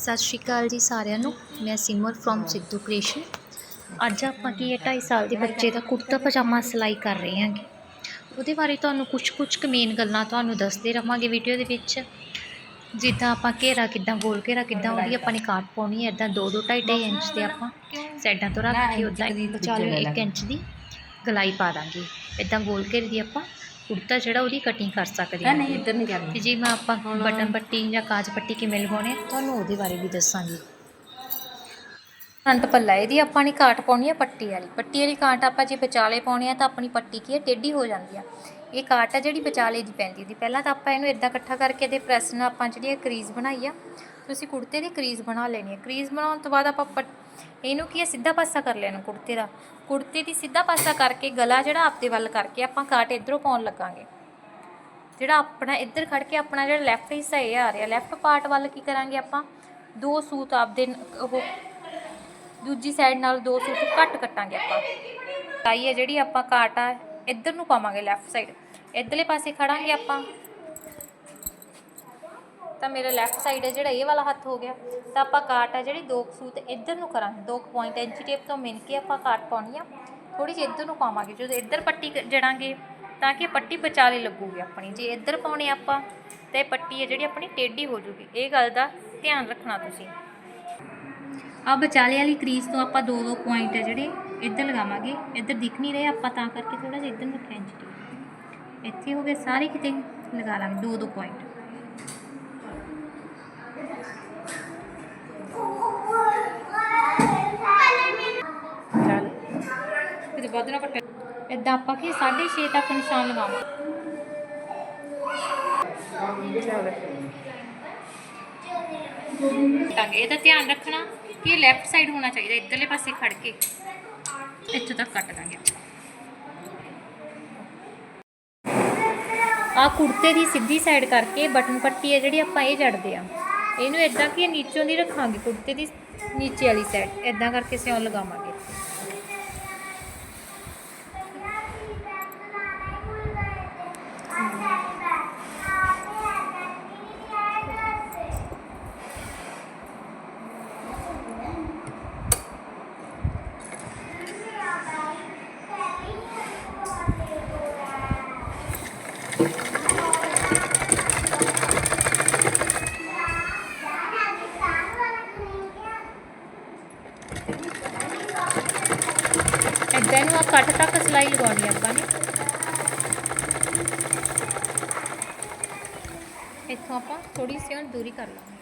ਸਤਿ ਸ਼੍ਰੀ ਅਕਾਲ ਜੀ ਸਾਰਿਆਂ ਨੂੰ। ਮੈਂ ਸਿਮਰ ਫਰੋਮ ਸਿੱਧੂ ਕ੍ਰੀਏਸ਼ਨ ਅੱਜ ਆਪਾਂ ਕੀ ਹੈ 2.5 ਸਾਲ ਦੇ ਬੱਚੇ ਦਾ ਕੁੜਤਾ ਪਜਾਮਾ ਸਿਲਾਈ ਕਰ ਰਹੇ ਹਾਂਗੇ। ਉਹਦੇ ਬਾਰੇ ਤੁਹਾਨੂੰ ਕੁਝ ਕੁਝ ਕੁ ਮੇਨ ਗੱਲਾਂ ਤੁਹਾਨੂੰ ਦੱਸਦੇ ਰਹਾਂਗੇ ਵੀਡੀਓ ਦੇ ਵਿੱਚ। ਜਿੱਦਾਂ ਆਪਾਂ ਘੇਰਾ ਕਿੱਦਾਂ ਗੋਲ ਘੇਰਾ ਕਿੱਦਾਂ ਉਹਦੀ ਆਪਾਂ ਨੇ ਕਾਟ ਪਾਉਣੀ ਹੈ ਇਦਾਂ 2 2 2.5 ਇੰਚ ਦੇ ਆਪਾਂ ਸਾਈਡਾਂ ਤੋਂ ਰੱਖ ਕੇ ਉਦਾਂ 1 ਇੰਚ ਦੀ ਗਲਾਈ ਪਾ ਦਾਂਗੇ। ਇਦਾਂ ਗੋਲ ਘੇਰੇ ਦੀ ਆਪਾਂ ਕੁੜਤਾ ਜਿਹੜਾ ਉਹਦੀ ਕਟਿੰਗ ਕਰ ਸਕਦੇ ਹਾਂ ਨਹੀਂ ਇੱਧਰ ਨਹੀਂ ਤੇ ਕਰਨੀ ਜੇ ਮੈਂ ਆਪਾਂ ਬਟਨ ਪੱਟੀ ਜਾਂ ਕਾਜ ਪੱਟੀ ਕਿਵੇਂ ਲਗਾਉਣੇ ਤੁਹਾਨੂੰ ਉਹਦੇ ਬਾਰੇ ਵੀ ਦੱਸਾਂਗੀ। ਫਰੰਟ ਪੱਲਾ ਇਹਦੀ ਆਪਾਂ ਨੇ ਕਾਟ ਪਾਉਣੀ ਹੈ ਪੱਟੀ ਵਾਲੀ। ਪੱਟੀ ਵਾਲੀ ਕਾਟ ਆਪਾਂ ਜੇ ਵਿਚਾਲੇ ਪਾਉਣੀ ਆ ਤਾਂ ਆਪਣੀ ਪੱਟੀ ਕੀ ਹੈ ਟੇਢੀ ਹੋ ਜਾਂਦੀ ਆ। ਇਹ ਕਾਟ ਆ ਜਿਹੜੀ ਵਿਚਾਲੇ ਦੀ ਪੈਂਦੀ ਦੀ ਪਹਿਲਾਂ ਤਾਂ ਆਪਾਂ ਇਹਨੂੰ ਇਦਾਂ ਇਕੱਠਾ ਕਰਕੇ ਇਹਦੇ ਪ੍ਰੈਸ ਨਾਲ ਆਪਾਂ ਜਿਹੜੀ ਇਹ ਕਰੀਜ਼ ਬਣਾਈ ਆ ਤੁਸੀਂ ਕੁੜਤੇ ਦੀ ਕਰੀਜ਼ ਬਣਾ ਲੈਣੀ ਹੈ ਕਰੀਜ਼ ਬਣਾਉਣ ਤੋਂ ਬਾਅਦ ਆਪਾਂ ਇਹਨੂੰ ਕੀ ਹੈ? ਸਿੱਧਾ ਪਾਸਾ ਕਰ ਲੈਣਾ ਕੁੜਤੇ ਦਾ। ਕੁੜਤੇ ਦੀ ਸਿੱਧਾ ਪਾਸਾ ਕਰਕੇ ਗਲਾ ਜਿਹੜਾ ਆਪਦੇ ਵੱਲ ਕਰਕੇ ਆਪਾਂ ਕਾਟ ਇਧਰੋਂ ਪਾਉਣ ਲੱਗਾਂਗੇ। ਜਿਹੜਾ ਆਪਣਾ ਇੱਧਰ ਖੜ ਕੇ ਆਪਣਾ ਜਿਹੜਾ ਲੈਫਟ ਹਿੱਸਾ ਇਹ ਆ ਰਿਹਾ। ਲੈਫਟ ਪਾਰਟ ਵੱਲ ਕੀ ਕਰਾਂਗੇ ਆਪਾਂ? ਦੋ ਸੂਤ ਆਪਦੇ ਉਹ ਦੂਜੀ ਸਾਈਡ ਨਾਲ ਦੋ ਸੂਤ ਘੱਟ ਕੱਟਾਂਗੇ ਆਪਾਂ। ਤਾਈ ਹੈ ਜਿਹੜੀ ਆਪਾਂ ਕਾਟ ਆ, ਇੱਧਰ ਨੂੰ ਪਾਵਾਂਗੇ ਲੈਫਟ ਸਾਈਡ ਇੱਧਰਲੇ ਪਾਸੇ ਖੜਾਂਗੇ ਆਪਾਂ। ਤਾਂ ਮੇਰਾ ਲੈਫਟ ਸਾਈਡ ਹੈ ਜਿਹੜਾ ਇਹ ਵਾਲਾ ਹੱਥ ਹੋ ਗਿਆ। ਤਾਂ ਆਪਾਂ ਕਾਟ ਆ ਜਿਹੜੀ ਦੋ ਕੁ ਸੂਤ ਇੱਧਰ ਨੂੰ ਕਰਾਂਗੇ। ਦੋ ਪੁਆਇੰਟ ਇੰਚ ਟੇਪ ਤੋਂ ਮਿਣ ਕੇ ਆਪਾਂ ਕਾਟ ਪਾਉਣੀ ਆ। ਥੋੜੀ ਜਿਹੀ ਇੱਧਰ ਨੂੰ ਪਾਵਾਂਗੇ। ਜਦੋਂ ਇੱਧਰ ਪੱਟੀ ਕ- ਜੜਾਂਗੇ, ਤਾਂ ਕਿ ਪੱਟੀ ਵਿਚਾਲੇ ਲੱਗੂਗੀ ਆਪਣੀ। ਜੇ ਇੱਧਰ ਪਾਉਣੇ ਆਪਾਂ, ਤਾਂ ਇਹ ਪੱਟੀ ਹੈ ਜਿਹੜੀ ਆਪਣੀ ਟੇਢੀ ਹੋ ਜੂਗੀ। ਇਹ ਗੱਲ ਦਾ ਧਿਆਨ ਰੱਖਣਾ ਤੁਸੀਂ। ਆ ਵਿਚਾਲੇ ਵਾਲੀ ਕਰੀਜ਼ ਤੋਂ ਆਪਾਂ ਦੋ ਦੋ ਪੁਆਇੰਟ ਹੈ ਜਿਹੜੇ ਇੱਧਰ ਲਗਾਵਾਂਗੇ। ਇੱਧਰ ਦਿਖ ਨਹੀਂ ਰਹੇ, ਆਪਾਂ ਤਾਂ ਕਰਕੇ ਥੋੜਾ ਜਿਹਾ ਇੱਧਰ ਨੂੰ ਰੱਖਿਆ ਇੰਚ ਟੇਪ ਇੱਥੇ ਹੋ ਗਏ ਸਾਰੇ ਕਿਤੇ ਲਗਾ ਲਾਂਗੇ, ਦੋ ਦੋ ਪੁਆਇੰਟ ਵੱਧ ਨਾ ਕੱਟੇ ਇਦਾਂ ਆਪਾਂ ਕੀ 6.5 ਤੱਕ ਨਿਸ਼ਾਨ ਲਗਾਵਾਂਗੇ। ਚੱਲ ਇਹਦਾ ਧਿਆਨ ਰੱਖਣਾ ਕਿ ਲੈਫਟ ਸਾਈਡ ਹੋਣਾ ਚਾਹੀਦਾ, ਇੱਧਰਲੇ ਪਾਸੇ ਖੜ ਕੇ। ਇੱਥੋਂ ਤੱਕ ਕੱਟ ਦਾਂਗੇ ਆ ਕੁੜਤੇ ਦੀ ਸਿੱਧੀ ਸਾਈਡ ਕਰਕੇ ਬਟਨ ਪੱਟੀ ਹੈ ਜਿਹੜੀ ਆਪਾਂ ਇਹ ਜੜਦੇ ਆ ਇਹਨੂੰ ਇਦਾਂ ਕਿ ਨੀਚੋਂ ਦੀ ਰੱਖਾਂਗੇ, ਕੁੜਤੇ ਦੀ ਨੀਚੇ ਵਾਲੀ ਸਾਈਡ ਇਦਾਂ ਕਰਕੇ ਸਿਉਂ ਲਗਾਵਾਂਗੇ ਇਦਾਂ ਨੂੰ ਆ ਕੱਟ ਸਿਲਾਈ ਲਗਾਉਣੀ ਆਪਾਂ ਨੇ। ਇੱਥੋਂ ਆਪਾਂ ਥੋੜੀ ਜਿਹੀ ਦੂਰੀ ਕਰ ਲਾਂਗੇ।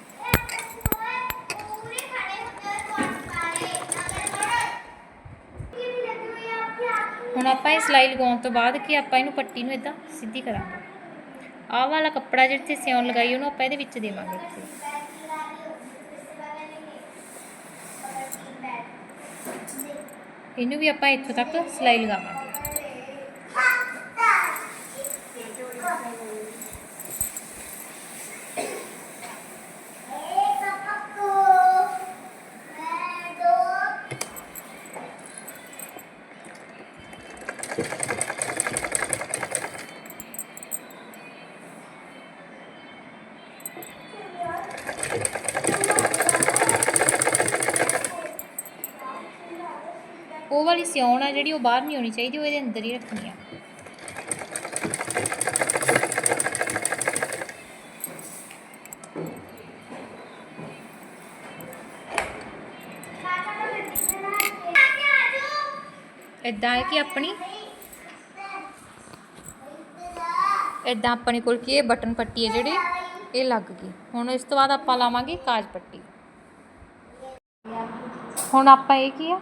ਹੁਣ ਆਪਾਂ ਇਹ ਸਿਲਾਈ ਲਗਾਉਣ ਤੋਂ ਬਾਅਦ ਕੀ ਆਪਾਂ ਇਹਨੂੰ ਪੱਟੀ ਨੂੰ ਇਦਾਂ ਸਿੱਧੀ ਕਰਾਂਗੇ। ਆਹ ਵਾਲਾ ਕੱਪੜਾ ਜਿੱਥੇ ਸਿਉਣ ਲਗਾਈ, ਉਹਨੂੰ ਆਪਾਂ ਇਹਦੇ ਵਿੱਚ ਦੇਵਾਂਗੇ ਇੱਥੇ। ਇਹਨੂੰ ਵੀ ਆਪਾਂ ਇੱਥੋਂ ਤੱਕ ਸਿਲਾਈ ਲਗਾਵਾਂਗੇ। ਉਹ ਵਾਲੀ ਸਿਉਣ ਆ ਜਿਹੜੀ ਉਹ ਬਾਹਰ ਨਹੀਂ ਹੋਣੀ ਚਾਹੀਦੀ, ਉਹ ਇਹਦੇ ਅੰਦਰ ਹੀ ਰੱਖਣੀ ਆ। ਇਦਾਂ ਹੈ ਕਿ ਆਪਣੀ ਇਦਾਂ ਆਪਣੇ ਕੋਲ ਕੀ ਇਹ ਬਟਨ ਪੱਟੀ ਹੈ ਜਿਹੜੀ, ਇਹ ਲੱਗ ਗਈ। ਹੁਣ ਇਸ ਤੋਂ ਬਾਅਦ ਆਪਾਂ ਲਾਵਾਂਗੇ ਕਾਜ ਪੱਟੀ। ਹੁਣ ਆਪਾਂ ਇਹ ਕੀ ਆ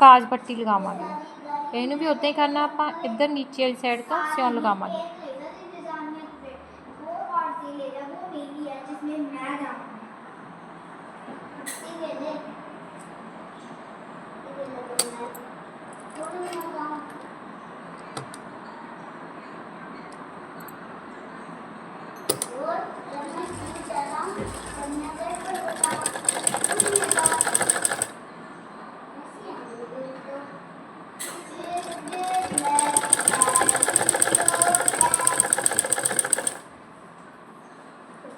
ਕਾਜ ਪੱਟੀ ਲਗਾਵਾਂਗੇ। ਇਹਨੂੰ ਵੀ ਉਦਾਂ ਹੀ ਕਰਨਾ ਆਪਾਂ, ਇੱਧਰ ਨੀਚੇ ਵਾਲੀ ਸਾਈਡ ਤੋਂ ਸਿਉਣ ਲਗਾਵਾਂਗੇ।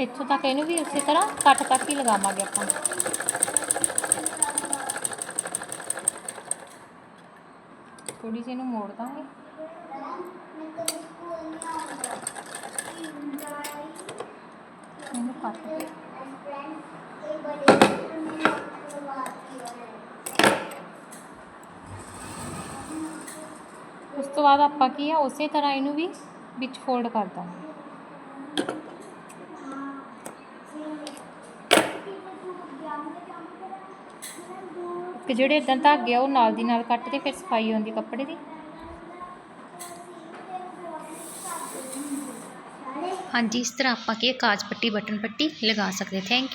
ਇੱਥੋਂ ਤੱਕ ਇਹਨੂੰ ਵੀ ਉਸੇ ਤਰ੍ਹਾਂ ਕੱਟ ਤੱਕ ਹੀ ਲਗਾਵਾਂਗੇ ਆਪਾਂ। ਥੋੜੀ ਜਿਹੀ ਇਹਨੂੰ ਮੋੜ ਦਾਂਗੇ। ਇਹਨੂੰ ਕੱਟ ਕੇ। ਉਸ ਤੋਂ ਬਾਅਦ ਆਪਾਂ ਕੀ ਆ, ਉਸੇ ਤਰ੍ਹਾਂ ਇਹਨੂੰ ਵੀ ਵਿੱਚ ਫੋਲਡ ਕਰ ਦਾਂਗੇ। ਕਿ ਜਿਹੜੇ ਇਦਾਂ ਧਾਗੇ ਆ, ਉਹ ਨਾਲ ਦੀ ਨਾਲ ਕੱਟ ਕੇ ਫਿਰ ਸਫ਼ਾਈ ਹੁੰਦੀ ਕੱਪੜੇ ਦੀ। ਹਾਂਜੀ, ਇਸ ਤਰ੍ਹਾਂ ਆਪਾਂ ਕੀ ਕਾਜ ਪੱਟੀ, ਬਟਨ ਪੱਟੀ ਲਗਾ ਸਕਦੇ ਥੈਂਕ